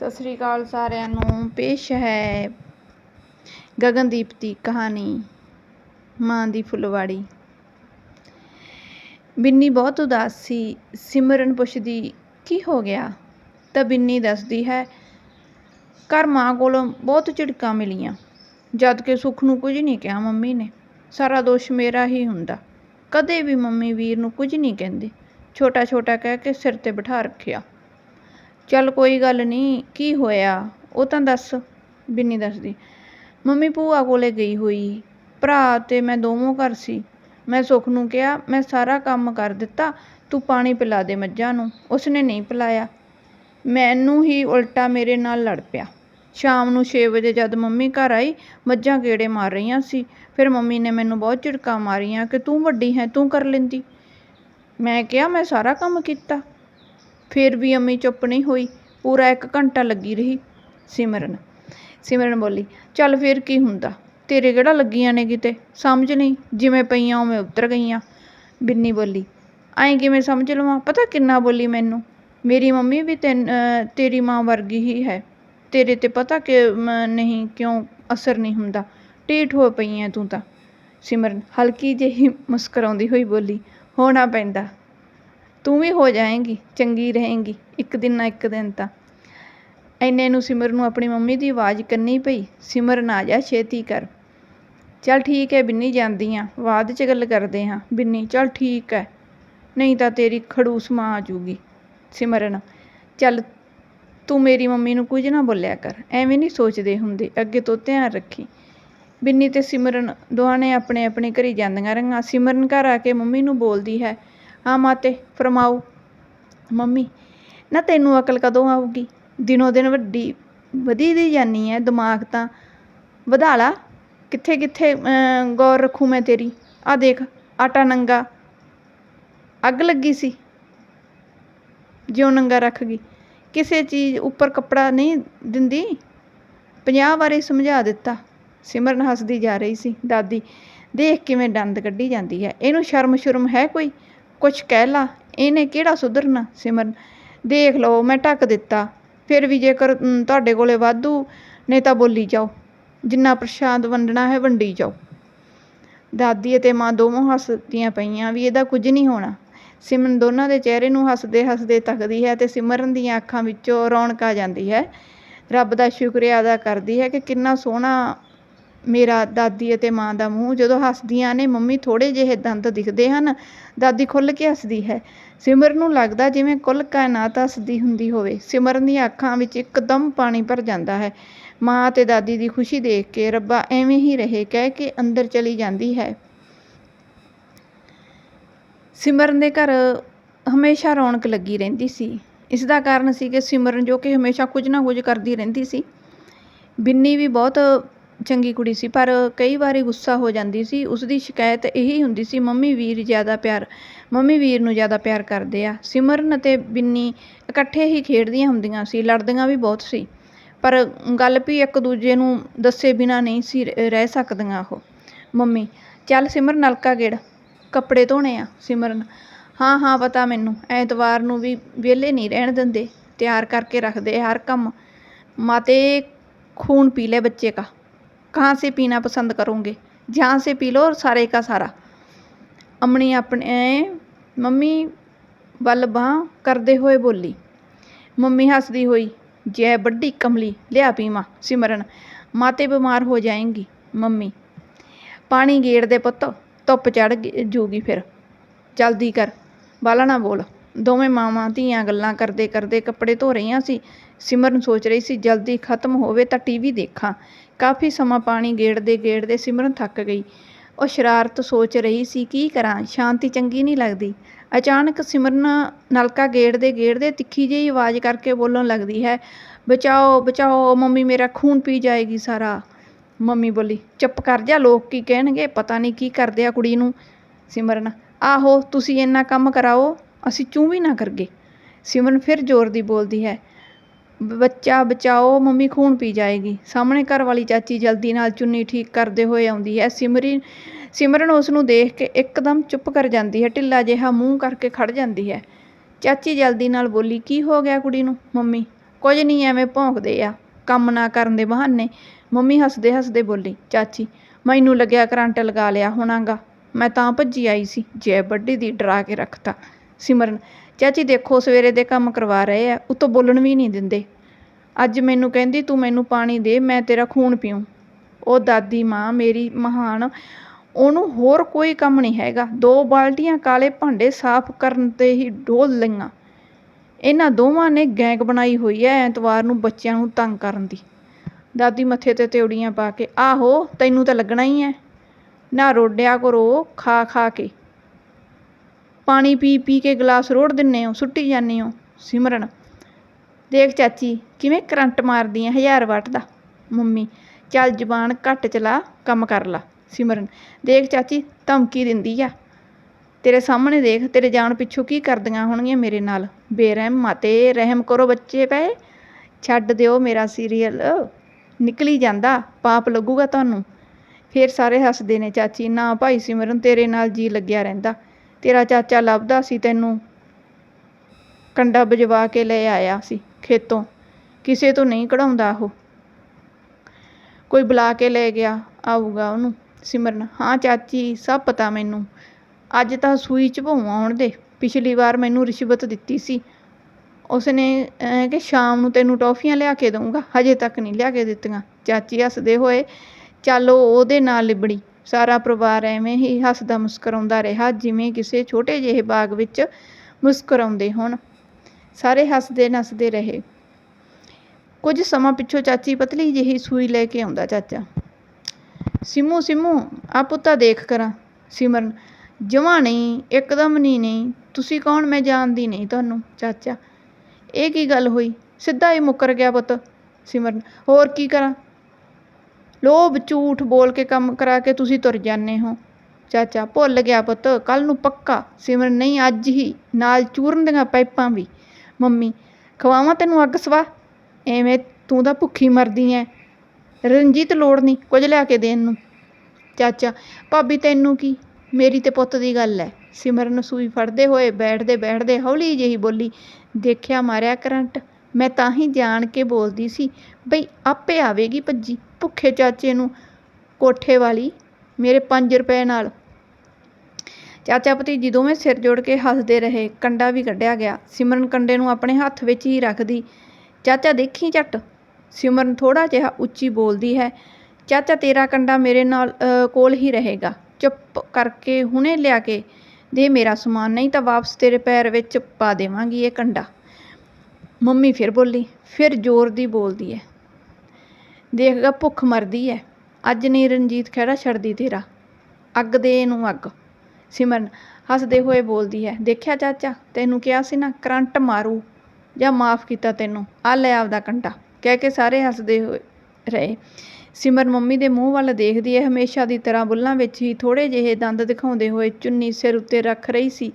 ਸਤਿ ਸ੍ਰੀ ਅਕਾਲ ਸਾਰਿਆਂ ਨੂੰ। ਪੇਸ਼ ਹੈ ਗਗਨਦੀਪ ਦੀ ਕਹਾਣੀ, ਮਾਂ ਦੀ ਫੁਲਵਾੜੀ। ਬਿੰਨੀ ਬਹੁਤ ਉਦਾਸ ਸੀ। ਸਿਮਰਨ ਪੁੱਛਦੀ, ਕੀ ਹੋ ਗਿਆ? ਤਾਂ ਬਿੰਨੀ ਦੱਸਦੀ ਹੈ, ਘਰ ਮਾਂ ਕੋਲੋਂ ਬਹੁਤ ਝਿੜਕਾਂ ਮਿਲੀਆਂ। ਜਦ ਕਿ ਸੁੱਖ ਨੂੰ ਕੁਝ ਨਹੀਂ ਕਿਹਾ ਮੰਮੀ ਨੇ। ਸਾਰਾ ਦੋਸ਼ ਮੇਰਾ ਹੀ ਹੁੰਦਾ। ਕਦੇ ਵੀ ਮੰਮੀ ਵੀਰ ਨੂੰ ਕੁਝ ਨਹੀਂ ਕਹਿੰਦੇ। ਛੋਟਾ ਛੋਟਾ ਕਹਿ ਕੇ ਸਿਰ ਤੇ ਬਿਠਾ ਰੱਖਿਆ। ਚੱਲ ਕੋਈ ਗੱਲ ਨਹੀਂ, ਕੀ ਹੋਇਆ? ਉਹ ਤਾਂ ਦੱਸ, ਬਿੰਨੀ ਦੱਸਦੀ। ਮੰਮੀ ਭੂਆ ਕੋਲੇ ਗਈ ਹੋਈ। ਭਰਾ ਤੇ ਮੈਂ ਦੋਵੇਂ ਘਰ ਸੀ। ਮੈਂ ਸੁੱਖ ਨੂੰ ਕਿਹਾ, ਮੈਂ ਸਾਰਾ ਕੰਮ ਕਰ ਦਿੱਤਾ, ਤੂੰ ਪਾਣੀ ਪਿਲਾ ਦੇ ਮੱਝਾਂ ਨੂੰ। ਉਸਨੇ ਨਹੀਂ ਪਿਲਾਇਆ। ਮੈਨੂੰ ਹੀ ਉਲਟਾ ਮੇਰੇ ਨਾਲ ਲੜ ਪਿਆ। ਸ਼ਾਮ ਨੂੰ 6 ਵਜੇ ਜਦ ਮੰਮੀ ਘਰ ਆਈ, ਮੱਝਾਂ ਗੇੜੇ ਮਾਰ ਰਹੀਆਂ ਸੀ। ਫਿਰ ਮੰਮੀ ਨੇ ਮੈਨੂੰ ਬਹੁਤ ਝਿੜਕਾਂ ਮਾਰੀਆਂ ਕਿ ਤੂੰ ਵੱਡੀ ਹੈ, ਤੂੰ ਕਰ ਲੈਂਦੀ। ਮੈਂ ਕਿਹਾ, ਮੈਂ ਸਾਰਾ ਕੰਮ ਕੀਤਾ। ਫਿਰ ਵੀ ਅੰਮੀ ਚੁੱਪ ਨਹੀਂ ਹੋਈ। ਪੂਰਾ ਇੱਕ ਘੰਟਾ ਲੱਗੀ ਰਹੀ ਸਿਮਰਨ। ਸਿਮਰਨ ਬੋਲੀ, ਚੱਲ ਫਿਰ ਕੀ ਹੁੰਦਾ? ਤੇਰੇ ਕਿਹੜਾ ਲੱਗੀਆਂ ਨੇ ਕਿਤੇ? ਸਮਝ ਨਹੀਂ, ਜਿਵੇਂ ਪਈਆਂ ਉਵੇਂ ਉਤਰ ਗਈਆਂ। ਬਿੰਨੀ ਬੋਲੀ, ਐਂ ਕਿਵੇਂ ਸਮਝ ਲਵਾਂ? ਪਤਾ ਕਿੰਨਾ ਬੋਲੀ ਮੈਨੂੰ? ਮੇਰੀ ਮੰਮੀ ਵੀ ਤੈਨ ਤੇਰੀ ਮਾਂ ਵਰਗੀ ਹੀ ਹੈ। ਤੇਰੇ ਤੇ ਪਤਾ ਕਿ ਨਹੀਂ, ਕਿਉਂ ਅਸਰ ਨਹੀਂ ਹੁੰਦਾ? ਢੀਠ ਹੋ ਪਈ ਐ ਤੂੰ ਤਾਂ। ਸਿਮਰਨ ਹਲਕੀ ਜਿਹੀ ਮੁਸਕਰਾਉਂਦੀ ਹੋਈ ਬੋਲੀ, ਹੋਣਾ ਪੈਂਦਾ। ਤੂੰ ਵੀ ਹੋ ਜਾਏਂਗੀ, ਚੰਗੀ ਰਹੇਂਗੀ, ਇੱਕ ਦਿਨ ਨਾ ਇੱਕ ਦਿਨ ਤਾਂ। ਐਨੇ ਨੂੰ ਸਿਮਰ ਨੂੰ ਆਪਣੀ ਮੰਮੀ ਦੀ ਆਵਾਜ਼ ਕੰਨੀ ਪਈ ਸਿਮਰਨ ਆ ਜਾ, ਛੇਤੀ ਕਰ। ਚੱਲ ਠੀਕ ਹੈ ਬਿੰਨੀ ਜਾਂਦੀ ਆ, ਬਾਅਦ 'ਚ ਗੱਲ ਕਰਦੇ ਹਾਂ ਬਿੰਨੀ, ਚੱਲ ਠੀਕ ਹੈ ਨਹੀਂ ਤਾਂ ਤੇਰੀ ਖੜੂਸ ਮਾਂ ਆ ਜੂਗੀ, ਸਿਮਰਨ। ਚੱਲ ਤੂੰ ਮੇਰੀ ਮੰਮੀ ਨੂੰ ਕੁਝ ਨਾ ਬੋਲਿਆ ਕਰ, ਐਵੇਂ ਨਹੀਂ ਸੋਚਦੇ ਹੁੰਦੇ, ਅੱਗੇ ਤੋਂ ਧਿਆਨ ਰੱਖੀ। ਬਿੰਨੀ ਤੇ ਸਿਮਰਨ ਦੋਹਾਂ ਨੇ ਆਪਣੇ ਆਪਣੇ ਘਰੀ ਜਾਂਦੀਆਂ ਰਹੀਆਂ। ਸਿਮਰਨ ਘਰ ਆ ਕੇ ਮੰਮੀ ਨੂੰ ਬੋਲਦੀ ਹੈ ਹਾਂ ਮਾਤੇ, ਫਰਮਾਓ। ਮੰਮੀ, ਨਾ ਤੈਨੂੰ ਅਕਲ ਕਦੋਂ ਆਊਗੀ? ਦਿਨੋ ਦਿਨ ਵੱਡੀ, ਵਧੀ ਦੀ ਜਾਨੀ ਹੈ ਦਿਮਾਗ ਤਾਂ। ਵਧਾ ਲਾ। ਕਿੱਥੇ ਕਿੱਥੇ ਗੌਰ ਰੱਖੂ ਮੈਂ ਤੇਰੀ। ਆ ਦੇਖ, ਆਟਾ ਨੰਗਾ। ਅੱਗ ਲੱਗੀ ਸੀ। ਜਿਉਂ ਨੰਗਾ ਰੱਖ ਗਈ। ਕਿਸੇ ਚੀਜ਼ ਉੱਪਰ ਕੱਪੜਾ ਨਹੀਂ ਦਿੰਦੀ? ਪੰਜਾਹ ਵਾਰੀ ਸਮਝਾ ਦਿੱਤਾ। ਸਿਮਰਨ ਹੱਸਦੀ ਜਾ ਰਹੀ ਸੀ। ਦਾਦੀ, ਦੇਖ ਕਿਵੇਂ ਦੰਦ ਕੱਢੀ ਜਾਂਦੀ ਹੈ ਇਹਨੂੰ ਸ਼ਰਮ ਸ਼ਰਮ ਹੈ ਕੋਈ? ਕੁਛ ਕਹਿ ਲਾ, ਇਹਨੇ ਕਿਹੜਾ ਸੁਧਰਨਾ ਸਿਮਰਨ? ਦੇਖ ਲਓ, ਮੈਂ ਢੱਕ ਦਿੱਤਾ। ਫਿਰ ਵੀ ਜੇਕਰ ਤੁਹਾਡੇ ਕੋਲੇ ਵਾਧੂ ਨੇ ਤਾਂ ਬੋਲੀ ਜਾਓ। ਜਿੰਨਾ ਪ੍ਰਸ਼ਾਦ ਵੰਡਣਾ ਹੈ, ਵੰਡੀ ਜਾਓ। ਦਾਦੀ ਅਤੇ ਮਾਂ ਦੋਵੇਂ ਹੱਸਦੀਆਂ ਪਈਆਂ ਵੀ ਇਹਦਾ ਕੁਝ ਨਹੀਂ ਹੋਣਾ। ਸਿਮਰਨ ਦੋਨਾਂ ਦੇ ਚਿਹਰੇ ਨੂੰ ਹੱਸਦੇ ਹੱਸਦੇ ਤੱਕਦੀ ਹੈ ਤੇ ਸਿਮਰਨ ਦੀਆਂ ਅੱਖਾਂ ਵਿੱਚੋਂ ਰੌਣਕ ਆ ਜਾਂਦੀ ਹੈ। ਰੱਬ ਦਾ ਸ਼ੁਕਰੀਆ ਅਦਾ ਕਰਦੀ ਹੈ ਕਿ ਕਿੰਨਾ ਸੋਹਣਾ ਮੇਰਾ ਦਾਦੀ ਅਤੇ ਮਾਂ ਦਾ ਮੂੰਹ ਜਦੋਂ ਹੱਸਦੀਆਂ ਨੇ, ਮੰਮੀ ਥੋੜੇ ਜਿਹੇ ਦੰਦ ਦਿਖਦੇ ਹਨ। ਦਾਦੀ ਖੁੱਲ ਕੇ ਹੱਸਦੀ ਹੈ। ਸਿਮਰਨ ਨੂੰ ਲੱਗਦਾ ਜਿਵੇਂ ਕੁੱਲ ਕਾਇਨਾਤ ਹੱਸਦੀ ਹੁੰਦੀ ਹੋਵੇ। ਸਿਮਰਨ ਦੀਆਂ ਅੱਖਾਂ ਵਿੱਚ ਇੱਕਦਮ ਪਾਣੀ ਭਰ ਜਾਂਦਾ ਹੈ। ਮਾਂ ਅਤੇ ਦਾਦੀ ਦੀ ਖੁਸ਼ੀ ਦੇਖ ਕੇ ਰੱਬਾ ਐਵੇਂ ਹੀ ਰਹੇ, ਕਹਿ ਕੇ ਅੰਦਰ ਚਲੀ ਜਾਂਦੀ ਹੈ। ਸਿਮਰਨ ਦੇ ਘਰ ਹਮੇਸ਼ਾ ਰੌਣਕ ਲੱਗੀ ਰਹਿੰਦੀ ਸੀ। ਇਸ ਦਾ ਕਾਰਨ ਸੀ ਕਿ ਸਿਮਰਨ ਜੋ ਕਿ ਹਮੇਸ਼ਾ ਕੁਝ ਨਾ ਕੁਝ ਕਰਦੀ ਰਹਿੰਦੀ ਸੀ। ਬਿੰਨੀ ਵੀ ਬਹੁਤ ਚੰਗੀ ਕੁੜੀ ਸੀ, ਪਰ ਕਈ ਵਾਰੀ ਗੁੱਸਾ ਹੋ ਜਾਂਦੀ ਸੀ ਉਸ ਦੀ ਸ਼ਿਕਾਇਤ ਇਹੀ ਹੁੰਦੀ ਸੀ, ਮੰਮੀ ਵੀਰ ਜ਼ਿਆਦਾ ਪਿਆਰ, ਮੰਮੀ ਵੀਰ ਨੂੰ ਜ਼ਿਆਦਾ ਪਿਆਰ ਕਰਦੇ ਆ। ਸਿਮਰਨ ਅਤੇ ਬਿੰਨੀ ਇਕੱਠੇ ਹੀ ਖੇਡਦੀਆਂ ਹੁੰਦੀਆਂ ਸੀ, ਲੜਦੀਆਂ ਵੀ ਬਹੁਤ ਸੀ, ਪਰ ਗੱਲ ਵੀ ਇੱਕ ਦੂਜੇ ਨੂੰ ਦੱਸੇ ਬਿਨਾ ਨਹੀਂ ਸੀ ਰਹਿ ਸਕਦੀਆਂ ਉਹ। ਮੰਮੀ, ਚੱਲ ਸਿਮਰਨ ਨਲਕਾ ਗੇੜ, ਕੱਪੜੇ ਧੋਣੇ ਆ। ਸਿਮਰਨ, ਹਾਂ ਹਾਂ, ਪਤਾ ਮੈਨੂੰ, ਐਤਵਾਰ ਨੂੰ ਵੀ ਵਿਹਲੇ ਨਹੀਂ ਰਹਿਣ ਦਿੰਦੇ, ਤਿਆਰ ਕਰਕੇ ਰੱਖਦੇ ਹਰ ਕੰਮ। ਮਾਤੇ ਖੂਨ ਪੀ ਲੈ ਬੱਚੇ ਕਾ। कहाँ से पीना पसंद करोगे जहाँ से पी लो और सारे का सारा ਅਮਣੀ ਆਪਣੇ ਮੰਮੀ ਵੱਲ ਬਾਂਹ ਕਰਦੇ ਹੋਏ ਬੋਲੀ ਮੰਮੀ ਹੱਸਦੀ ਹੋਈ ਜੈ ਵੱਡੀ ਕਮਲੀ ਲਿਆ ਪੀਵਾਂ ਸਿਮਰਨ ਮਾਤੇ ਬਿਮਾਰ ਹੋ ਜਾਏਂਗੀ ਮੰਮੀ ਪਾਣੀ ਗੇੜ ਦੇ ਪੁੱਤ ਧੁੱਪ ਚੜ ਜੂਗੀ ਫਿਰ ਜਲਦੀ ਕਰ ਬਾਲਾ ਨਾ ਬੋਲ ਦੋਵੇਂ ਮਾਵਾਂ ਧੀਆਂ ਗੱਲਾਂ ਕਰਦੇ ਕਰਦੇ ਕੱਪੜੇ ਧੋ ਰਹੀਆਂ ਸੀ ਸਿਮਰਨ ਸੋਚ ਰਹੀ ਸੀ ਜਲਦੀ ਖਤਮ ਹੋਵੇ ਤਾਂ ਟੀਵੀ ਦੇਖਾਂ ਕਾਫੀ ਸਮਾਂ ਪਾਣੀ ਗੇੜਦੇ ਗੇੜਦੇ ਸਿਮਰਨ ਥੱਕ ਗਈ। ਉਹ ਸ਼ਰਾਰਤ ਸੋਚ ਰਹੀ ਸੀ, ਕੀ ਕਰਾਂ? ਸ਼ਾਂਤੀ ਚੰਗੀ ਨਹੀਂ ਲੱਗਦੀ। ਅਚਾਨਕ ਸਿਮਰਨ ਨਲਕਾ ਗੇੜਦੇ ਗੇੜਦੇ ਤਿੱਖੀ ਜਿਹੀ ਆਵਾਜ਼ ਕਰਕੇ ਬੋਲਣ ਲੱਗਦੀ ਹੈ, ਬਚਾਓ ਬਚਾਓ, ਮੰਮੀ ਮੇਰਾ ਖੂਨ ਪੀ ਜਾਏਗੀ ਸਾਰਾ। ਮੰਮੀ ਬੋਲੀ, ਚੁੱਪ ਕਰ ਜਾ, ਲੋਕ ਕੀ ਕਹਿਣਗੇ? ਪਤਾ ਨਹੀਂ ਕੀ ਕਰਦੇ ਆ ਕੁੜੀ ਨੂੰ। ਸਿਮਰਨ, ਆਹੋ, ਤੁਸੀਂ ਇੰਨਾ ਕੰਮ ਕਰਾਓ, ਅਸੀਂ ਚੂੰ ਵੀ ਨਾ ਕਰਗੇ। ਸਿਮਰਨ ਫਿਰ ਜ਼ੋਰ ਦੀ ਬੋਲਦੀ ਹੈ ਬੱਚਾ ਬਚਾਓ, ਮੰਮੀ ਖੂਨ ਪੀ ਜਾਏਗੀ। ਸਾਹਮਣੇ ਘਰ ਵਾਲੀ ਚਾਚੀ ਜਲਦੀ ਨਾਲ ਚੁੰਨੀ ਠੀਕ ਕਰਦੇ ਹੋਏ ਆਉਂਦੀ ਹੈ। ਸਿਮਰੀ, ਸਿਮਰਨ ਉਸ ਨੂੰ ਦੇਖ ਕੇ ਇੱਕਦਮ ਚੁੱਪ ਕਰ ਜਾਂਦੀ ਹੈ। ਢਿੱਲਾ ਜਿਹਾ ਮੂੰਹ ਕਰਕੇ ਖੜ ਜਾਂਦੀ ਹੈ। ਚਾਚੀ ਜਲਦੀ ਨਾਲ ਬੋਲੀ, ਕੀ ਹੋ ਗਿਆ ਕੁੜੀ ਨੂੰ? ਮੰਮੀ, ਕੁਝ ਨਹੀਂ, ਐਵੇਂ ਭੌਂਕਦੇ ਆ। ਕੰਮ ਨਾ ਕਰਨ ਦੇ ਬਹਾਨੇ। ਮੰਮੀ ਹੱਸਦੇ ਹੱਸਦੇ ਬੋਲੀ, ਚਾਚੀ, ਮੈਨੂੰ ਲੱਗਿਆ ਕਰੰਟ ਲਗਾ ਲਿਆ ਹੋਣਾਗਾ। ਮੈਂ ਤਾਂ ਭੱਜੀ ਆਈ ਸੀ। ਜੈ ਵੱਡੀ ਦੀ ਡਰਾ ਕੇ ਰੱਖਤਾ। ਸਿਮਰਨ ਚਾਚੀ ਦੇਖੋ ਸਵੇਰੇ ਦੇ ਕੰਮ ਕਰਵਾ ਰਹੇ ਆ, ਉਤੋਂ ਬੋਲਣ ਵੀ ਨਹੀਂ ਦਿੰਦੇ। ਅੱਜ ਮੈਨੂੰ ਕਹਿੰਦੀ, ਤੂੰ ਮੈਨੂੰ ਪਾਣੀ ਦੇ, ਮੈਂ ਤੇਰਾ ਖੂਨ ਪੀਊਂ। ਉਹ ਦਾਦੀ ਮਾਂ ਮੇਰੀ ਮਹਾਨ, ਉਹਨੂੰ ਹੋਰ ਕੋਈ ਕੰਮ ਨਹੀਂ ਹੈਗਾ। ਦੋ ਬਾਲਟੀਆਂ ਕਾਲੇ ਭਾਂਡੇ ਸਾਫ਼ ਕਰਨ ਤੇ ਹੀ ਡੋਲ ਲਈਆਂ। ਇਹਨਾਂ ਦੋਵਾਂ ਨੇ ਗੈਂਗ ਬਣਾਈ ਹੋਈ ਹੈ ਐਤਵਾਰ ਨੂੰ ਬੱਚਿਆਂ ਨੂੰ ਤੰਗ ਕਰਨ ਦੀ। ਦਾਦੀ ਮੱਥੇ ਤੇ ਤਿਉੜੀਆਂ ਪਾ ਕੇ, ਆਹੋ, ਤੈਨੂੰ ਤਾਂ ਲੱਗਣਾ ਹੀ ਹੈ ਨਾ ਰੋਡਿਆ ਕਰੋ ਖਾ ਖਾ ਕੇ। ਪਾਣੀ ਪੀ ਪੀ ਕੇ ਗਲਾਸ ਰੋੜ ਦਿੰਨੇ ਹੋ, ਸੁੱਟੀ ਜਾਂਦੇ ਹੋ, ਸਿਮਰਨ। ਦੇਖ ਚਾਚੀ, ਕਿਵੇਂ ਕਰੰਟ ਮਾਰਦੀ ਐ ਹਜ਼ਾਰ ਵਾਟ ਦਾ? ਮੰਮੀ, ਚੱਲ ਜ਼ਬਾਨ ਘੱਟ ਚਲਾ, ਕੰਮ ਕਰ ਲਾ, ਸਿਮਰਨ। ਦੇਖ ਚਾਚੀ, ਧਮਕੀ ਦਿੰਦੀ ਆ। ਤੇਰੇ ਸਾਹਮਣੇ ਦੇਖ, ਤੇਰੇ ਜਾਣ ਪਿੱਛੋਂ ਕੀ ਕਰਦੀਆਂ ਹੋਣਗੀਆਂ ਮੇਰੇ ਨਾਲ? ਬੇਰਹਿਮ, ਮਾਤੇ, ਰਹਿਮ ਕਰੋ ਬੱਚੇ ਪਏ। ਛੱਡ ਦਿਓ ਮੇਰਾ ਸੀਰੀਅਲ ਨਿਕਲੀ ਜਾਂਦਾ, ਪਾਪ ਲੱਗੂਗਾ ਤੁਹਾਨੂੰ। ਫਿਰ ਸਾਰੇ ਹੱਸਦੇ ਨੇ ਚਾਚੀ, ਨਾ ਭਾਈ ਸਿਮਰਨ, ਤੇਰੇ ਨਾਲ ਜੀ ਲੱਗਿਆ ਰਹਿੰਦਾ। ਤੇਰਾ ਚਾਚਾ ਲੱਭਦਾ ਸੀ ਤੈਨੂੰ। ਕੰਡਾ ਬਜਵਾ ਕੇ ਲੈ ਆਇਆ ਸੀ ਖੇਤੋਂ। ਕਿਸੇ ਤੋਂ ਨਹੀਂ ਕਢਾਉਂਦਾ ਉਹ। ਕੋਈ ਬੁਲਾ ਕੇ ਲੈ ਗਿਆ, ਆਊਗਾ ਉਹਨੂੰ। ਸਿਮਰਨ, ਹਾਂ ਚਾਚੀ, ਸਭ ਪਤਾ ਮੈਨੂੰ। ਅੱਜ ਤਾਂ ਸੂਈ ਚ ਭੌਂ ਆਉਣ ਦੇ। ਪਿਛਲੀ ਵਾਰ ਮੈਨੂੰ ਰਿਸ਼ਵਤ ਦਿੱਤੀ ਸੀ। ਉਸਨੇ ਕਿ ਸ਼ਾਮ ਨੂੰ ਤੈਨੂੰ ਟੌਫੀਆਂ ਲਿਆ ਕੇ ਦਊਂਗਾ। ਹਜੇ ਤੱਕ ਨਹੀਂ ਲਿਆ ਕੇ ਦਿੱਤੀਆਂ। ਚਾਚੀ ਹੱਸਦੇ ਹੋਏ, ਚੱਲ ਉਹਦੇ ਨਾਲ ਲਿਬੜੀ। ਸਾਰਾ ਪਰਿਵਾਰ ਐਵੇਂ ਹੀ ਹੱਸਦਾ ਮੁਸਕਰਾਉਂਦਾ ਰਿਹਾ, ਜਿਵੇਂ ਕਿਸੇ ਛੋਟੇ ਜਿਹੇ ਬਾਗ ਵਿੱਚ ਮੁਸਕਰਾਉਂਦੇ ਹੋਣ। ਸਾਰੇ ਹੱਸਦੇ ਨੱਸਦੇ ਰਹੇ। ਕੁਝ ਸਮਾਂ ਪਿੱਛੋਂ ਚਾਚੀ ਪਤਲੀ ਜਿਹੀ ਸੂਈ ਲੈ ਕੇ ਆਉਂਦਾ ਚਾਚਾ। ਸਿਮੂ ਸਿਮੂ, ਆ ਪੁੱਤਾ ਦੇਖ ਕਰਾਂ। ਸਿਮਰਨ, ਜਮਾ ਨਹੀਂ, ਇੱਕਦਮ ਨਹੀਂ ਨਹੀਂ, ਤੁਸੀਂ ਕੌਣ? ਮੈਂ ਜਾਣਦੀ ਨਹੀਂ ਤੁਹਾਨੂੰ, ਚਾਚਾ। ਇਹ ਕੀ ਗੱਲ ਹੋਈ? ਸਿੱਧਾ ਹੀ ਮੁੱਕਰ ਗਿਆ ਪੁੱਤ। ਸਿਮਰਨ, ਹੋਰ ਕੀ ਕਰਾਂ? ਲੋਭ, ਝੂਠ ਬੋਲ ਕੇ ਕੰਮ ਕਰਾ ਕੇ ਤੁਸੀਂ ਤੁਰ ਜਾਂਦੇ ਹੋ। ਚਾਚਾ, ਭੁੱਲ ਗਿਆ ਪੁੱਤ ਕੱਲ ਨੂੰ ਪੱਕਾ। ਸਿਮਰਨ ਨਹੀਂ, ਅੱਜ ਹੀ। ਨਾਲ ਚੂਰਨ ਦੀਆਂ ਪਾਈਪਾਂ ਵੀ। ਮੰਮੀ, ਖਵਾਵਾਂ ਤੈਨੂੰ ਅੱਗ ਸਵਾ ਐਵੇਂ ਤੂੰ ਤਾਂ ਭੁੱਖੀ ਮਰਦੀ ਐ। ਰਣਜੀਤ ਲੋੜ ਨਹੀਂ ਕੁਝ ਲਿਆ ਕੇ ਦੇਣ ਨੂੰ। ਚਾਚਾ, ਭਾਬੀ ਤੈਨੂੰ ਕੀ? ਮੇਰੀ ਤੇ ਪੁੱਤ ਦੀ ਗੱਲ ਐ। ਸਿਮਰਨ ਸੂਈ ਫੜਦੇ ਹੋਏ ਬੈਠਦੇ ਬੈਠਦੇ ਹੌਲੀ ਜਿਹੀ ਬੋਲੀ, ਦੇਖਿਆ ਮਾਰਿਆ ਕਰੰਟ। ਮੈਂ ਤਾਂ ਹੀ ਜਾਣ ਕੇ ਬੋਲਦੀ ਸੀ, ਬਈ, ਆਪੇ ਆਵੇਗੀ ਭੱਜੀ ਭੁੱਖੇ ਚਾਚੇ ਨੂੰ, ਕੋਠੇ ਵਾਲੀ, ਮੇਰੇ 5 ਰੁਪਏ ਨਾਲ। ਚਾਚਾ ਭਤੀਜੀ ਦੋਵੇਂ ਸਿਰ ਜੋੜ ਕੇ ਹੱਸਦੇ ਰਹੇ, ਕੰਡਾ ਵੀ ਕੱਢਿਆ ਗਿਆ। ਸਿਮਰਨ ਕੰਡੇ ਨੂੰ ਆਪਣੇ ਹੱਥ ਵਿੱਚ ਹੀ ਰੱਖਦੀ। ਚਾਚਾ, ਦੇਖੀ ਝੱਟ। ਸਿਮਰਨ ਥੋੜਾ ਜਿਹਾ ਉੱਚੀ ਬੋਲਦੀ ਹੈ, ਚਾਚਾ, ਤੇਰਾ ਕੰਡਾ ਮੇਰੇ ਨਾਲ ਕੋਲ ਹੀ ਰਹੇਗਾ। ਚੁੱਪ ਕਰਕੇ ਹੁਣੇ ਲਿਆ ਕੇ ਦੇ ਮੇਰਾ ਸਮਾਨ, ਨਹੀਂ ਤਾਂ ਵਾਪਸ ਤੇਰੇ ਪੈਰ ਵਿੱਚ ਪਾ ਦੇਵਾਂਗੀ ਇਹ ਕੰਡਾ। ਮੰਮੀ ਫਿਰ ਬੋਲੀ, ਫਿਰ ਜ਼ੋਰ ਦੀ ਬੋਲਦੀ ਹੈ ਦੇਖਗਾ ਭੁੱਖ ਮਰਦੀ ਹੈ ਅੱਜ ਨਹੀਂ ਰਣਜੀਤ ਖਹਿੜਾ ਛੱਡਦੀ ਤੇਰਾ। ਅੱਗ ਦੇ ਨੂੰ ਅੱਗ। ਸਿਮਰਨ ਹੱਸਦੇ ਹੋਏ ਬੋਲਦੀ ਹੈ ਦੇਖਿਆ ਚਾਚਾ, ਤੈਨੂੰ ਕਿਹਾ ਸੀ ਨਾ, ਕਰੰਟ ਮਾਰੂ, ਜਾਂ ਮਾਫ ਕੀਤਾ ਤੈਨੂੰ। ਆ ਲੈ ਆਪਦਾ ਕੰਟਾ ਕਹਿ ਕੇ ਸਾਰੇ ਹੱਸਦੇ ਹੋਏ ਰਹੇ। ਸਿਮਰ ਮੰਮੀ ਦੇ ਮੂੰਹ ਵੱਲ ਦੇਖਦੀ ਹੈ ਹਮੇਸ਼ਾ ਦੀ ਤਰ੍ਹਾਂ ਬੁੱਲਾਂ ਵਿੱਚ ਹੀ ਥੋੜੇ ਜਿਹੇ ਦੰਦ ਦਿਖਾਉਂਦੇ ਹੋਏ ਚੁੰਨੀ ਸਿਰ ਉੱਤੇ ਰੱਖ ਰਹੀ ਸੀ।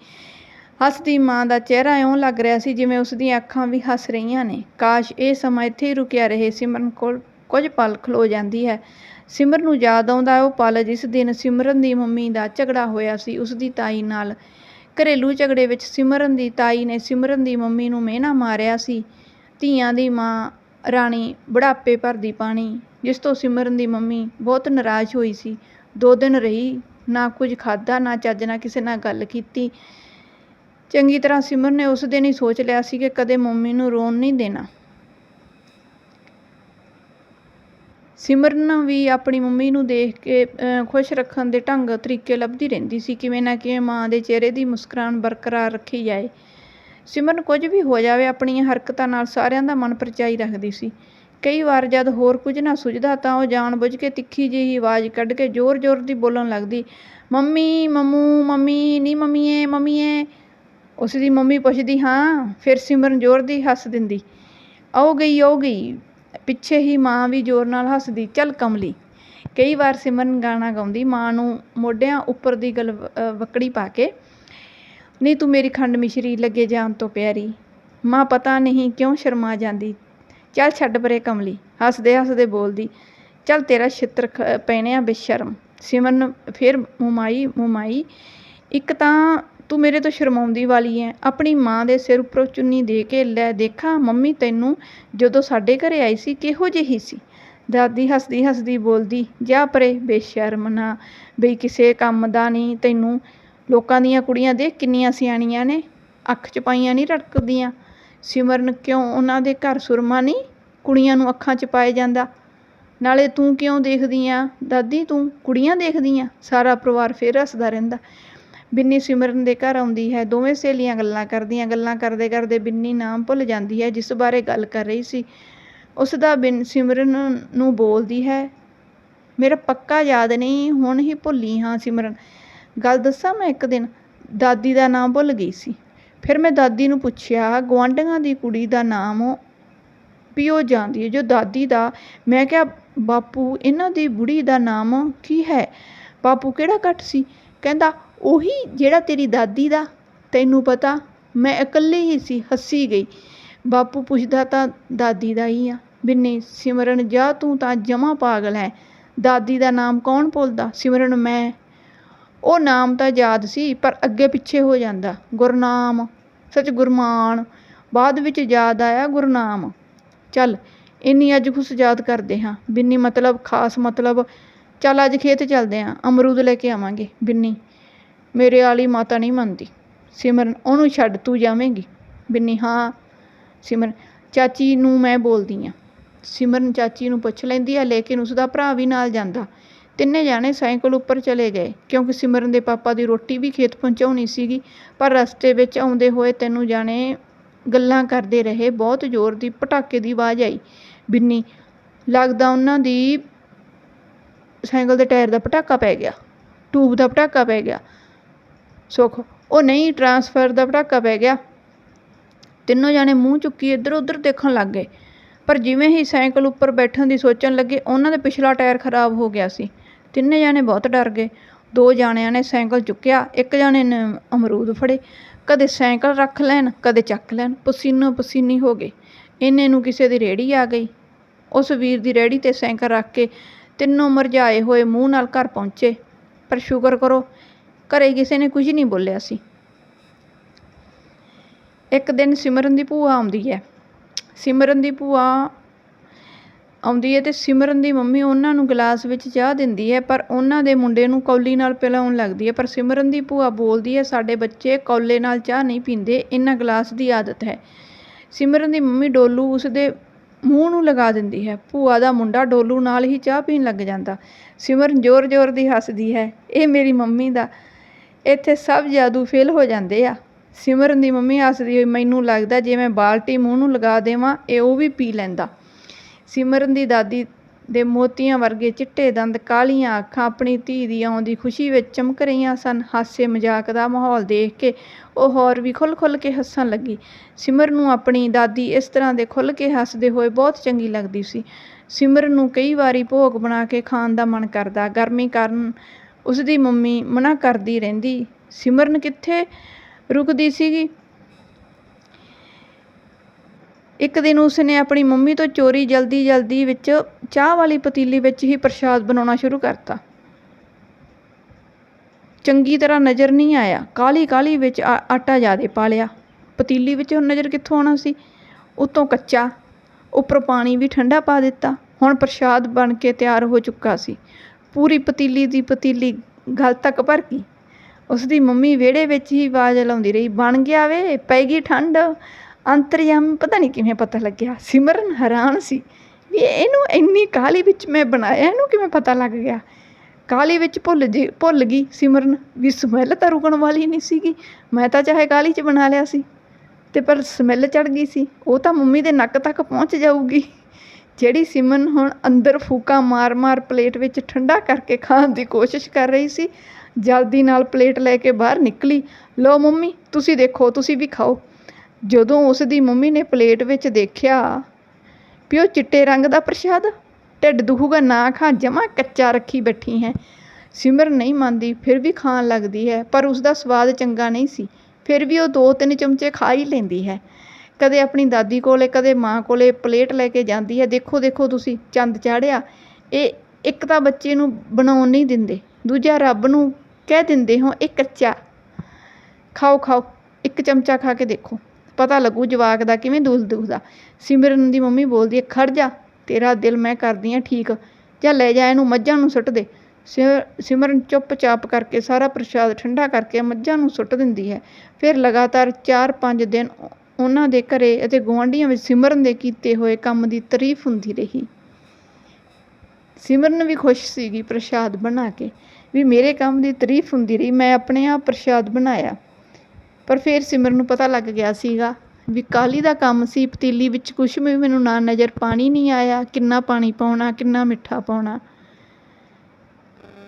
ਹੱਸਦੀ ਮਾਂ ਦਾ ਚਿਹਰਾ ਇਉਂ ਲੱਗ ਰਿਹਾ ਸੀ ਜਿਵੇਂ ਉਸ ਦੀਆਂ ਅੱਖਾਂ ਵੀ ਹੱਸ ਰਹੀਆਂ ਨੇ। ਕਾਸ਼ ਇਹ ਸਮਾਂ ਇੱਥੇ ਹੀ ਰੁਕਿਆ ਰਹੇ, ਸਿਮਰਨ ਕੋਲ ਕੁਝ ਪਲ ਖਲੋ ਜਾਂਦੀ ਹੈ। ਸਿਮਰਨ ਨੂੰ ਯਾਦ ਆਉਂਦਾ ਉਹ ਪਲ ਜਿਸ ਦਿਨ ਸਿਮਰਨ ਦੀ ਮੰਮੀ ਦਾ ਝਗੜਾ ਹੋਇਆ ਸੀ ਉਸ ਦੀ ਤਾਈ ਨਾਲ। ਘਰੇਲੂ ਝਗੜੇ ਵਿੱਚ ਸਿਮਰਨ ਦੀ ਤਾਈ ਨੇ ਸਿਮਰਨ ਦੀ ਮੰਮੀ ਨੂੰ ਮਿਹਣਾ ਮਾਰਿਆ ਸੀ। ਧੀਆਂ ਦੀ ਮਾਂ ਰਾਣੀ ਬੁਢਾਪੇ ਭਰਦੀ ਪਾਣੀ, ਜਿਸ ਤੋਂ ਸਿਮਰਨ ਦੀ ਮੰਮੀ ਬਹੁਤ ਨਾਰਾਜ਼ ਹੋਈ ਸੀ। ਦੋ ਦਿਨ ਰਹੀ, ਨਾ ਕੁਝ ਖਾਧਾ, ਨਾ ਚੱਜ ਨਾ ਕਿਸੇ ਨਾਲ ਗੱਲ ਕੀਤੀ। ਚੰਗੀ ਤਰ੍ਹਾਂ ਸਿਮਰਨ ਨੇ ਉਸ ਦਿਨ ਹੀ ਸੋਚ ਲਿਆ ਸੀ ਕਿ ਕਦੇ ਮੰਮੀ ਨੂੰ ਰੋਣ ਨਹੀਂ ਦੇਣਾ। ਸਿਮਰਨ ਵੀ ਆਪਣੀ ਮੰਮੀ ਨੂੰ ਦੇਖ ਕੇ ਅਹ, ਖੁਸ਼ ਰੱਖਣ ਦੇ ਢੰਗ ਤਰੀਕੇ ਲੱਭਦੀ ਰਹਿੰਦੀ ਸੀ ਕਿਵੇਂ ਨਾ ਕਿਵੇਂ ਮਾਂ ਦੇ ਚਿਹਰੇ ਦੀ ਮੁਸਕਰਾਹਟ ਬਰਕਰਾਰ ਰੱਖੀ ਜਾਏ। ਸਿਮਰਨ ਕੁਝ ਵੀ ਹੋ ਜਾਵੇ ਆਪਣੀਆਂ ਹਰਕਤਾਂ ਨਾਲ ਸਾਰਿਆਂ ਦਾ ਮਨ ਪਰਚਾਈ ਰੱਖਦੀ ਸੀ। ਕਈ ਵਾਰ ਜਦ ਹੋਰ ਕੁਝ ਨਾ ਸੁਝਦਾ ਤਾਂ ਉਹ ਜਾਣ-ਬੁੱਝ ਕੇ ਤਿੱਖੀ ਜਿਹੀ ਆਵਾਜ਼ ਕੱਢ ਕੇ ਜ਼ੋਰ-ਜ਼ੋਰ ਦੀ ਬੋਲਣ ਲੱਗਦੀ ਮੰਮੀ ਮੰਮੂ ਮੰਮੀ ਨੀ ਮੰਮੀਏ ਮੰਮੀਏ। ਉਸ ਦੀ ਮੰਮੀ ਪੁੱਛਦੀ, ਹਾਂ, ਫਿਰ ਸਿਮਰਨ ਜ਼ੋਰ ਦੀ ਹੱਸ ਦਿੰਦੀ। ਆਓ ਗਈ ਆਓ ਗਈ। ਪਿੱਛੇ ਹੀ ਮਾਂ ਵੀ ਜ਼ੋਰ ਨਾਲ ਹੱਸਦੀ, ਚੱਲ ਕਮਲੀ। ਕਈ ਵਾਰ ਸਿਮਰਨ ਗਾਣਾ ਗਾਉਂਦੀ, ਮਾਂ ਨੂੰ ਮੋਢਿਆਂ ਉੱਪਰ ਦੀ ਗਲ, ਅਹ, ਵਕੜੀ ਪਾ ਕੇ, ਨਹੀਂ, ਤੂੰ ਮੇਰੀ ਖੰਡ ਮਿਸ਼ਰੀ ਲੱਗੇ ਜਾਣ ਤੋਂ ਪਿਆਰੀ। ਮਾਂ ਪਤਾ ਨਹੀਂ ਕਿਉਂ ਸ਼ਰਮਾ ਜਾਂਦੀ। ਚੱਲ ਛੱਡ ਪਰੇ ਕਮਲੀ। ਹੱਸਦੇ ਹੱਸਦੇ ਬੋਲਦੀ, ਚੱਲ ਤੇਰਾ ਛਿੱਤਰ ਖ- ਪੈਣਿਆ ਬੇਸ਼ਰਮ। ਸਿਮਰਨ ਫਿਰ, ਮੁਮਾਈ ਮੁਮਾਈ, ਇੱਕ ਤਾਂ ਤੂੰ ਮੇਰੇ ਤੋਂ ਸ਼ਰਮਾਉਂਦੀ ਵਾਲੀ ਐ। ਆਪਣੀ ਮਾਂ ਦੇ ਸਿਰ ਉੱਪਰੋਂ ਚੁੰਨੀ ਦੇ ਕੇ ਲੈ ਦੇਖਾਂ, ਮੰਮੀ ਤੈਨੂੰ ਜਦੋਂ ਸਾਡੇ ਘਰੇ ਆਈ ਸੀ ਕਿਹੋ ਜਿਹੀ ਸੀ? ਦਾਦੀ ਹੱਸਦੀ ਹੱਸਦੀ ਬੋਲਦੀ, ਜਾ ਪਰੇ, ਬੇਸ਼ਰਮ ਨਾ। ਬਈ ਕਿਸੇ ਕੰਮ ਦਾ ਨਹੀਂ, ਤੈਨੂੰ ਲੋਕਾਂ ਦੀਆਂ ਕੁੜੀਆਂ ਦੇਖ ਕਿੰਨੀਆਂ ਸਿਆਣੀਆਂ ਨੇ। ਅੱਖ 'ਚ ਪਾਈਆਂ ਨਹੀਂ ਰੜਕਦੀਆਂ। ਸਿਮਰਨ ਕਿਉਂ ਉਹਨਾਂ ਦੇ ਘਰ ਸੁਰਮਾ ਨਹੀਂ? ਕੁੜੀਆਂ ਨੂੰ ਅੱਖਾਂ 'ਚ ਪਾਏ ਜਾਂਦਾ। ਨਾਲੇ ਤੂੰ ਕਿਉਂ ਦੇਖਦੀ ਆ? ਦਾਦੀ ਤੂੰ ਕੁੜੀਆਂ ਦੇਖਦੀ ਆ? ਸਾਰਾ ਪਰਿਵਾਰ ਫੇਰ ਹੱਸਦਾ ਰਹਿੰਦਾ। ਬਿੰਨੀ ਸਿਮਰਨ ਦੇ ਘਰ ਆਉਂਦੀ ਹੈ। ਦੋਵੇਂ ਸਹੇਲੀਆਂ ਗੱਲਾਂ ਕਰਦੀਆਂ, ਗੱਲਾਂ ਕਰਦੇ ਕਰਦੇ ਬਿੰਨੀ ਨਾਮ ਭੁੱਲ ਜਾਂਦੀ ਹੈ, ਜਿਸ ਬਾਰੇ ਗੱਲ ਕਰ ਰਹੀ ਸੀ। ਉਸ ਦਾ ਬਿਨ ਸਿਮਰਨ ਨੂੰ ਬੋਲਦੀ ਹੈ, ਮੇਰਾ ਪੱਕਾ ਯਾਦ ਨਹੀਂ, ਹੁਣ ਹੀ ਭੁੱਲੀ ਹਾਂ ਸਿਮਰਨ। ਗੱਲ ਦੱਸਾਂ ਮੈਂ ਇੱਕ ਦਿਨ? ਦਾਦੀ ਦਾ ਨਾਮ ਭੁੱਲ ਗਈ ਸੀ। ਫਿਰ ਮੈਂ ਦਾਦੀ ਨੂੰ ਪੁੱਛਿਆ, ਗੁਆਂਢੀਆਂ ਦੀ ਕੁੜੀ ਦਾ ਨਾਮ ਵੀ ਉਹ ਜਾਣਦੀ ਹੈ? ਜੋ ਦਾਦੀ ਦਾ? ਮੈਂ ਕਿਹਾ, ਬਾਪੂ, ਇਹਨਾਂ ਦੀ ਬੁੜੀ ਦਾ ਨਾਮ ਕੀ ਹੈ? ਬਾਪੂ ਕਿਹੜਾ ਘੱਟ ਸੀ? ਕਹਿੰਦਾ ਉਹੀ ਜਿਹੜਾ ਤੇਰੀ ਦਾਦੀ ਦਾ, ਤੈਨੂੰ ਪਤਾ, ਮੈਂ ਇਕੱਲੀ ਹੀ ਸੀ, ਹੱਸੀ ਗਈ। ਬਾਪੂ ਪੁੱਛਦਾ ਤਾਂ ਦਾਦੀ ਦਾ ਹੀ ਆ, ਬਿੰਨੀ, ਸਿਮਰਨ, ਜਾ ਤੂੰ ਤਾਂ ਜਮਾ ਪਾਗਲ ਹੈ। ਦਾਦੀ ਦਾ ਨਾਮ ਕੌਣ ਭੁੱਲਦਾ? ਸਿਮਰਨ, ਮੈਂ। ਉਹ ਨਾਮ ਤਾਂ ਯਾਦ ਸੀ, ਪਰ ਅੱਗੇ ਪਿੱਛੇ ਹੋ ਜਾਂਦਾ। ਗੁਰਨਾਮ, ਸੱਚ ਗੁਰਮਾਨ, ਬਾਅਦ ਵਿੱਚ ਯਾਦ ਆਇਆ ਗੁਰਨਾਮ। ਚੱਲ, ਇੰਨੀ ਅੱਜ ਖੁਸ਼ ਯਾਦ ਕਰਦੇ ਹਾਂ। ਬਿੰਨੀ, ਮਤਲਬ, ਖਾਸ ਮਤਲਬ, ਚੱਲ ਅੱਜ ਖੇਤ ਚੱਲਦੇ ਹਾਂ, ਅਮਰੂਦ ਲੈ ਕੇ ਆਵਾਂਗੇ। ਬਿੰਨੀ ਮੇਰੇ ਵਾਲੀ ਮਾਤਾ ਨਹੀਂ ਮੰਨਦੀ। ਸਿਮਰਨ, ਉਹਨੂੰ ਛੱਡ, ਤੂੰ ਜਾਵੇਂਗੀ? ਬਿੰਨੀ, ਹਾਂ। ਸਿਮਰਨ, ਚਾਚੀ ਨੂੰ ਮੈਂ ਬੋਲਦੀ ਆ। ਸਿਮਰਨ ਚਾਚੀ ਨੂੰ ਪੁੱਛ ਲੈਂਦੀ ਆ, ਲੇਕਿਨ ਉਸ ਦਾ ਭਰਾ ਵੀ ਨਾਲ ਜਾਂਦਾ। ਤਿੰਨੇ ਜਾਣੇ ਸਾਈਕਲ ਉੱਪਰ ਚਲੇ ਗਏ, ਕਿਉਂਕਿ ਸਿਮਰਨ ਦੇ ਪਾਪਾ ਦੀ ਰੋਟੀ ਵੀ ਖੇਤ ਪਹੁੰਚਾਉਣੀ ਸੀਗੀ, ਪਰ ਰਸਤੇ ਵਿੱਚ ਆਉਂਦੇ ਹੋਏ ਤੈਨੂੰ ਜਾਣੇ ਗੱਲਾਂ ਕਰਦੇ ਰਹੇ, ਬਹੁਤ ਜ਼ੋਰ ਦੀ, ਪਟਾਕੇ ਦੀ ਆਵਾਜ਼ ਆਈ। ਬਿੰਨੀ, ਲੱਗਦਾ ਉਹਨਾਂ ਦੀ ਸਾਈਕਲ ਦੇ ਟਾਇਰ ਦਾ ਪਟਾਕਾ ਪੈ ਗਿਆ, ਟੂਬ ਦਾ ਪਟਾਕਾ ਪੈ ਗਿਆ। ਸੁੱਖ। ਉਹ ਨਹੀਂ ਟਰਾਂਸਫਰ ਦਾ ਪਟਾਕਾ ਪੈ ਗਿਆ। ਤਿੰਨੋਂ ਜਾਣੇ ਮੂੰਹ ਚੁੱਕੀ ਇੱਧਰ ਉੱਧਰ ਦੇਖਣ ਲੱਗ ਗਏ। ਪਰ ਜਿਵੇਂ ਹੀ ਸਾਈਕਲ ਉੱਪਰ ਬੈਠਣ ਦੀ ਸੋਚਣ ਲੱਗੇ, ਉਹਨਾਂ ਦਾ ਪਿਛਲਾ ਟਾਇਰ ਖਰਾਬ ਹੋ ਗਿਆ ਸੀ। ਤਿੰਨੇ ਜਾਣੇ ਬਹੁਤ ਡਰ ਗਏ। ਦੋ ਜਾਣਿਆਂ ਨੇ ਸਾਈਕਲ ਚੁੱਕਿਆ, ਇੱਕ ਜਾਣੇ ਨੇ ਅਮਰੂਦ ਫੜੇ। ਕਦੇ ਸਾਈਕਲ ਰੱਖ ਲੈਣ, ਕਦੇ ਚੱਕ ਲੈਣ। ਪਸੀਨੋ ਪਸੀਨੀ ਹੋ ਗਏ। ਇੰਨੇ ਨੂੰ ਕਿਸੇ ਦੀ ਰੇਹੜੀ ਆ ਗਈ। ਉਸ ਵੀਰ ਦੀ ਰੇਹੜੀ ਤੇ ਸਾਈਕਲ ਰੱਖ ਕੇ ਤਿੰਨੋਂ ਮਰਜਾਏ ਹੋਏ ਮੂੰਹ ਨਾਲ ਘਰ ਪਹੁੰਚੇ। ਪਰ ਸ਼ੁਕਰ ਕਰੋ ਘਰੇ ਕਿਸੇ ਨੇ ਕੁਝ ਨਹੀਂ ਬੋਲਿਆ ਸੀ। ਇੱਕ ਦਿਨ ਸਿਮਰਨ ਦੀ ਭੂਆ ਆਉਂਦੀ ਹੈ। ਸਿਮਰਨ ਦੀ ਭੂਆ ਆਉਂਦੀ ਹੈ ਤੇ ਸਿਮਰਨ ਦੀ ਮੰਮੀ ਉਹਨਾਂ ਨੂੰ ਗਲਾਸ ਵਿੱਚ ਚਾਹ ਦਿੰਦੀ ਹੈ, ਪਰ ਉਹਨਾਂ ਦੇ ਮੁੰਡੇ ਨੂੰ ਕੌਲੀ ਨਾਲ ਪਿਲਾਉਣ ਲੱਗਦੀ ਹੈ। ਪਰ ਸਿਮਰਨ ਦੀ ਭੂਆ ਬੋਲਦੀ ਹੈ, ਸਾਡੇ ਬੱਚੇ ਕੌਲੇ ਨਾਲ ਚਾਹ ਨਹੀਂ ਪੀਂਦੇ, ਇਹਨਾਂ ਗਲਾਸ ਦੀ ਆਦਤ ਹੈ। ਸਿਮਰਨ ਦੀ ਮੰਮੀ ਡੋਲੂ ਉਸਦੇ ਮੂੰਹ ਨੂੰ ਲਗਾ ਦਿੰਦੀ ਹੈ। ਭੂਆ ਦਾ ਮੁੰਡਾ ਡੋਲੂ ਨਾਲ ਹੀ ਚਾਹ ਪੀਣ ਲੱਗ ਜਾਂਦਾ। ਸਿਮਰਨ ਜ਼ੋਰ-ਜ਼ੋਰ ਦੀ ਹੱਸਦੀ ਹੈ, ਇਹ ਮੇਰੀ ਮੰਮੀ ਦਾ ਇੱਥੇ ਸਭ ਜਾਦੂ ਫੇਲ ਹੋ ਜਾਂਦੇ ਆ। ਸਿਮਰਨ ਦੀ ਮੰਮੀ ਹੱਸਦੀ ਹੋਈ, ਮੈਨੂੰ ਲੱਗਦਾ ਜੇ ਮੈਂ ਬਾਲਟੀ ਮੂੰਹ ਨੂੰ ਲਗਾ ਦੇਵਾਂ, ਇਹ ਉਹ ਵੀ ਪੀ ਲੈਂਦਾ। ਸਿਮਰਨ ਦੀ ਦਾਦੀ ਦੇ ਮੋਤੀਆਂ ਵਰਗੇ ਚਿੱਟੇ ਦੰਦ ਕਾਲੀਆਂ ਅੱਖਾਂ ਆਪਣੀ ਧੀ ਦੀ ਆਉਂਦੀ ਖੁਸ਼ੀ ਵਿੱਚ ਚਮਕ ਰਹੀਆਂ ਸਨ। ਹਾਸੇ ਮਜ਼ਾਕ ਦਾ ਮਾਹੌਲ ਦੇਖ ਕੇ ਉਹ ਹੋਰ ਵੀ ਖੁੱਲ੍ਹ-ਖੁੱਲ੍ਹ ਕੇ ਹੱਸਣ ਲੱਗੀ। ਸਿਮਰ ਨੂੰ ਆਪਣੀ ਦਾਦੀ ਇਸ ਤਰ੍ਹਾਂ ਦੇ ਖੁੱਲ੍ਹ ਕੇ ਹੱਸਦੇ ਹੋਏ ਬਹੁਤ ਚੰਗੀ ਲੱਗਦੀ ਸੀ। ਸਿਮਰਨ ਨੂੰ ਕਈ ਵਾਰੀ ਭੋਗ ਬਣਾ ਕੇ ਖਾਣ ਦਾ ਮਨ ਕਰਦਾ। ਗਰਮੀ ਕਾਰਨ ਉਸ ਦੀ ਮੰਮੀ ਮਨਾ ਕਰਦੀ ਰਹਿੰਦੀ। ਸਿਮਰਨ ਕਿੱਥੇ ਰੁਕਦੀ ਸੀਗੀ? ਇੱਕ ਦਿਨ ਉਸਨੇ ਆਪਣੀ ਮੰਮੀ ਤੋਂ ਚੋਰੀ ਜਲਦੀ ਜਲਦੀ ਵਿੱਚ ਚਾਹ ਵਾਲੀ ਪਤੀਲੀ ਵਿੱਚ ਹੀ ਪ੍ਰਸ਼ਾਦ ਬਣਾਉਣਾ ਸ਼ੁਰੂ ਕਰਤਾ। ਚੰਗੀ ਤਰ੍ਹਾਂ ਨਜ਼ਰ ਨਹੀਂ ਆਇਆ। ਕਾਲੀ ਕਾਲੀ ਵਿੱਚ ਆਟਾ ਜ਼ਿਆਦੇ ਪਾ ਲਿਆ। ਪਤੀਲੀ ਵਿੱਚ ਹੁਣ ਨਜ਼ਰ ਕਿੱਥੋਂ ਆਉਣਾ ਸੀ? ਉਤੋਂ ਕੱਚਾ, ਉੱਪਰ ਪਾਣੀ ਵੀ ਠੰਡਾ ਪਾ ਦਿੱਤਾ। ਹੁਣ ਪ੍ਰਸ਼ਾਦ ਬਣ ਕੇ ਤਿਆਰ ਹੋ ਚੁੱਕਾ ਸੀ। ਪੂਰੀ ਪਤੀਲੀ ਦੀ ਪਤੀਲੀ ਗਲ ਤੱਕ ਭਰ ਗਈ। ਉਸ ਦੀ ਮੰਮੀ ਵਿਹੜੇ ਵਿੱਚ ਹੀ ਆਵਾਜ਼ ਲਾਉਂਦੀ ਰਹੀ, ਬਣ ਗਿਆ ਵੇ, ਪੈ ਗਈ ਠੰਡ। ਅੰਤਰਯਾਮੀ ਪਤਾ ਨਹੀਂ ਕਿਵੇਂ ਪਤਾ ਲੱਗਿਆ, ਸਿਮਰਨ ਹੈਰਾਨ ਸੀ ਵੀ ਇਹਨੂੰ ਇੰਨੀ ਕਾਹਲੀ ਵਿੱਚ ਮੈਂ ਬਣਾਇਆ, ਇਹਨੂੰ ਕਿਵੇਂ ਪਤਾ ਲੱਗ ਗਿਆ? ਕਾਹਲੀ ਵਿੱਚ ਭੁੱਲ ਜੀ, ਭੁੱਲ ਗਈ ਸਿਮਰਨ ਵੀ ਸਮੈਲ ਤਾਂ ਰੁਕਣ ਵਾਲੀ ਨਹੀਂ ਸੀਗੀ, ਮੈਂ ਤਾਂ ਚਾਹੇ ਕਾਹਲੀ 'ਚ ਬਣਾ ਲਿਆ ਸੀ। ਤੇ ਪਰ ਸਮੈਲ ਚੜ ਗਈ ਸੀ, ਉਹ ਤਾਂ ਮੰਮੀ ਦੇ ਨੱਕ ਤੱਕ ਪਹੁੰਚ ਜਾਊਗੀ। ਜਿਹੜੀ ਸਿਮਰਨ ਹੁਣ ਅੰਦਰ ਫੂਕਾਂ ਮਾਰ-ਮਾਰ ਪਲੇਟ ਵਿੱਚ ਠੰਡਾ ਕਰਕੇ ਖਾਣ ਦੀ ਕੋਸ਼ਿਸ਼ ਕਰ ਰਹੀ ਸੀ, ਜਲਦੀ ਨਾਲ ਪਲੇਟ ਲੈ ਕੇ ਬਾਹਰ ਨਿਕਲੀ। ਲਓ ਮੰਮੀ, ਤੁਸੀਂ ਦੇਖੋ, ਤੁਸੀਂ ਵੀ ਖਾਓ। ਜਦੋਂ ਉਸ ਦੀ ਮੰਮੀ ਨੇ ਪਲੇਟ ਵਿੱਚ ਦੇਖਿਆ, ਵੀ ਉਹ ਚਿੱਟੇ ਰੰਗ ਦਾ ਪ੍ਰਸ਼ਾਦ, ਢਿੱਡ ਦੁਖੂਗਾ, ਨਾ ਖਾ, ਜਮਾ ਕੱਚਾ ਰੱਖੀ ਬੈਠੀ ਹੈ। ਸਿਮਰਨ ਨਹੀਂ ਮੰਨਦੀ, ਫਿਰ ਵੀ ਖਾਣ ਲੱਗਦੀ ਹੈ, ਪਰ ਉਸਦਾ ਸਵਾਦ ਚੰਗਾ ਨਹੀਂ ਸੀ। ਫਿਰ ਵੀ ਉਹ ਦੋ ਤਿੰਨ ਚਮਚੇ ਖਾ ਹੀ ਲੈਂਦੀ ਹੈ। ਕਦੇ ਆਪਣੀ ਦਾਦੀ ਕੋਲੇ, ਕਦੇ ਮਾਂ ਕੋਲੇ ਪਲੇਟ ਲੈ ਕੇ ਜਾਂਦੀ ਹੈ। ਦੇਖੋ ਦੇਖੋ ਤੁਸੀਂ, ਚੰਦ ਚਾੜਿਆ। ਇਹ ਇੱਕ ਤਾਂ ਬੱਚੇ ਨੂੰ ਬਣਾਉਣ ਨਹੀਂ ਦਿੰਦੇ। ਦੂਜਾ, ਰੱਬ ਨੂੰ ਕਹਿ ਦਿੰਦੇ ਹੋ, ਇਹ ਕੱਚਾ। ਖਾਓ ਖਾਓ, ਇੱਕ ਚਮਚਾ ਖਾ ਕੇ ਦੇਖੋ। ਪਤਾ ਲੱਗੂ ਜਵਾਕ ਦਾ ਕਿਵੇਂ ਦੁੱਧ ਦੁਖਦਾ। ਸਿਮਰਨ ਦੀ ਮੰਮੀ ਬੋਲਦੀ ਹੈ, ਖੜ ਜਾ, ਤੇਰਾ ਦਿਲ ਮੈਂ ਕਰਦੀ ਆ ਠੀਕ। ਜਾਂ ਲੈ ਜਾ, ਇਹਨੂੰ ਮੱਝਾਂ ਨੂੰ ਸੁੱਟ ਦੇ। ਸਿ- ਸਿਮਰਨ ਚੁੱਪਚਾਪ ਕਰਕੇ ਸਾਰਾ ਪ੍ਰਸ਼ਾਦ ਠੰਡਾ ਕਰਕੇ ਮੱਝਾਂ ਨੂੰ ਸੁੱਟ ਦਿੰਦੀ ਹੈ। ਫਿਰ ਲਗਾਤਾਰ 4-5 ਦਿਨ ਉਹਨਾਂ ਦੇ ਘਰੇ ਅਤੇ ਗੁਆਂਢੀਆਂ ਵਿੱਚ ਸਿਮਰਨ ਦੇ ਕੀਤੇ ਹੋਏ ਕੰਮ ਦੀ ਤਾਰੀਫ ਹੁੰਦੀ ਰਹੀ। ਸਿਮਰਨ ਵੀ ਖੁਸ਼ ਸੀਗੀ ਪ੍ਰਸ਼ਾਦ ਬਣਾ ਕੇ। ਵੀ ਮੇਰੇ ਕੰਮ ਦੀ ਤਾਰੀਫ ਹੁੰਦੀ ਰਹੀ, ਮੈਂ ਆਪਣੇ ਆਪ ਪ੍ਰਸ਼ਾਦ ਬਣਾਇਆ। ਪਰ ਫਿਰ ਸਿਮਰਨ ਨੂੰ ਪਤਾ ਲੱਗ ਗਿਆ ਸੀਗਾ ਵੀ ਕਾਲੀ ਦਾ ਕੰਮ ਸੀ, ਪਤੀਲੀ ਵਿੱਚ ਕੁਛ ਵੀ ਮੈਨੂੰ ਨਾ ਨਜ਼ਰ ਪਾਣੀ ਨਹੀਂ ਆਇਆ, ਕਿੰਨਾ ਪਾਣੀ ਪਾਉਣਾ, ਕਿੰਨਾ ਮਿੱਠਾ ਪਾਉਣਾ।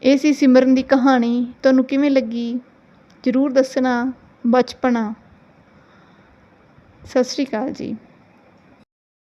ਇਹ ਸੀ ਸਿਮਰਨ ਦੀ ਕਹਾਣੀ, ਤੁਹਾਨੂੰ ਕਿਵੇਂ ਲੱਗੀ? ਜ਼ਰੂਰ ਦੱਸਣਾ, ਬਚਪਨਾ। ਸਤਿ ਸ਼੍ਰੀ ਅਕਾਲ ਜੀ।